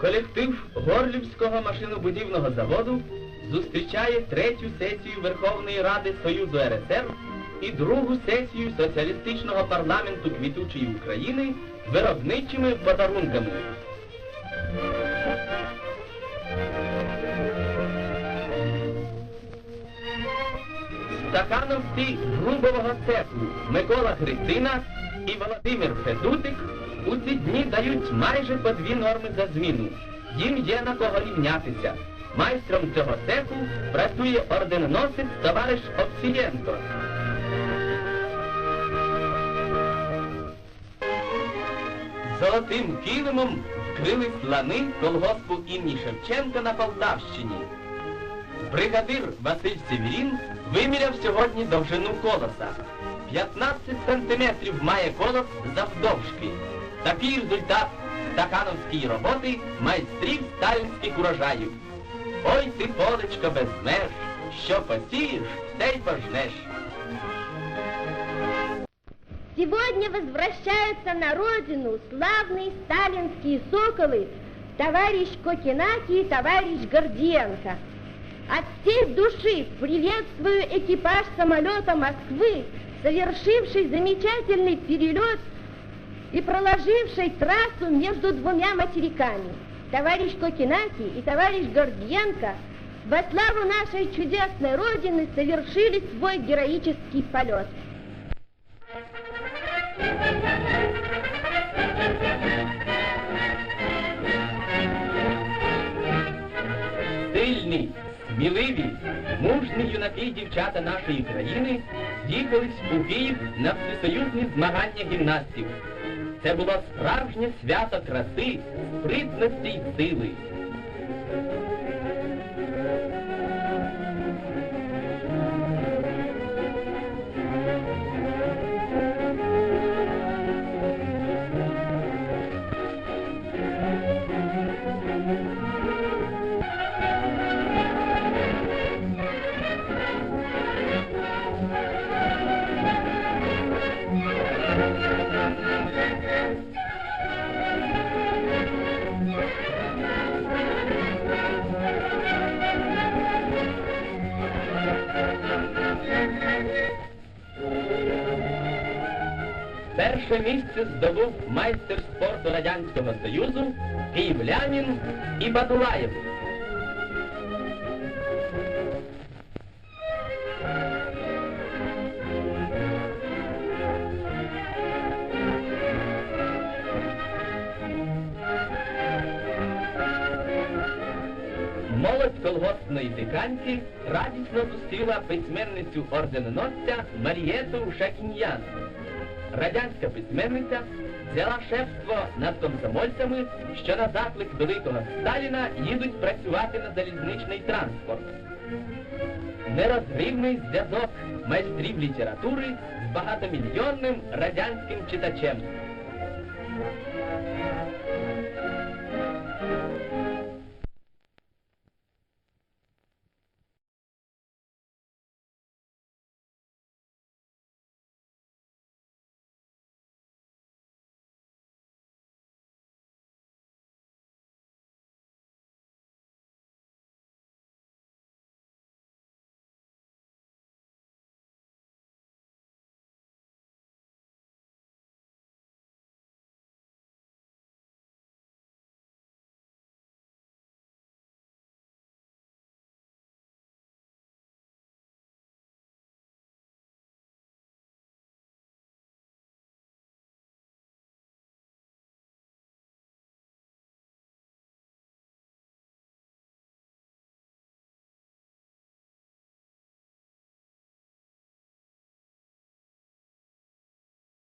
Колектив Горлівського машинобудівного заводу зустрічає третю сесію Верховної Ради Союзу РСР і другу сесію соціалістичного парламенту квітучої України виробничими подарунками. Стакановці грубового цеху Микола Христина і Володимир Федутик у ці дні дають майже по дві норми за зміну. Їм є на кого рівнятися. Майстром цього цеху працює орденоносець товариш Овсієнко. Золотим килимом вкрили слани колгоспу імені Шевченка на Полтавщині. Бригадир Василь Севірін виміряв сьогодні довжину колоса. 15 сантиметрів має колос завдовжки. Такий результат стакановської роботи майстрів сталінських урожаїв. Ой ти, полечко без меж, що посієш, те й пожнеш. Сегодня возвращаются на родину славные сталинские соколы товарищ Кокенаки и товарищ Гордиенко. От всей души приветствую экипаж самолета Москвы, совершивший замечательный перелет и проложивший трассу между двумя материками. Товарищ Кокенаки и товарищ Гордиенко во славу нашей чудесной Родины совершили свой героический полет. Сильні, сміливі, мужні юнаки і дівчата нашої країни з'їхались у Київ на всесоюзні змагання гімнастів. Це було справжнє свято краси, спритності й сили. Перше місце здобув майстер спорту Радянського Союзу, київлянин і Батулаєв. Молодь колгоспної диканці радісно зустріла письменницю орденоносця Марієту Шакіньян. Радянська письменниця взяла шефство над комсомольцями, що на заклик великого Сталіна їдуть працювати на залізничний транспорт. Нерозривний зв'язок майстрів літератури з багатомільйонним радянським читачем.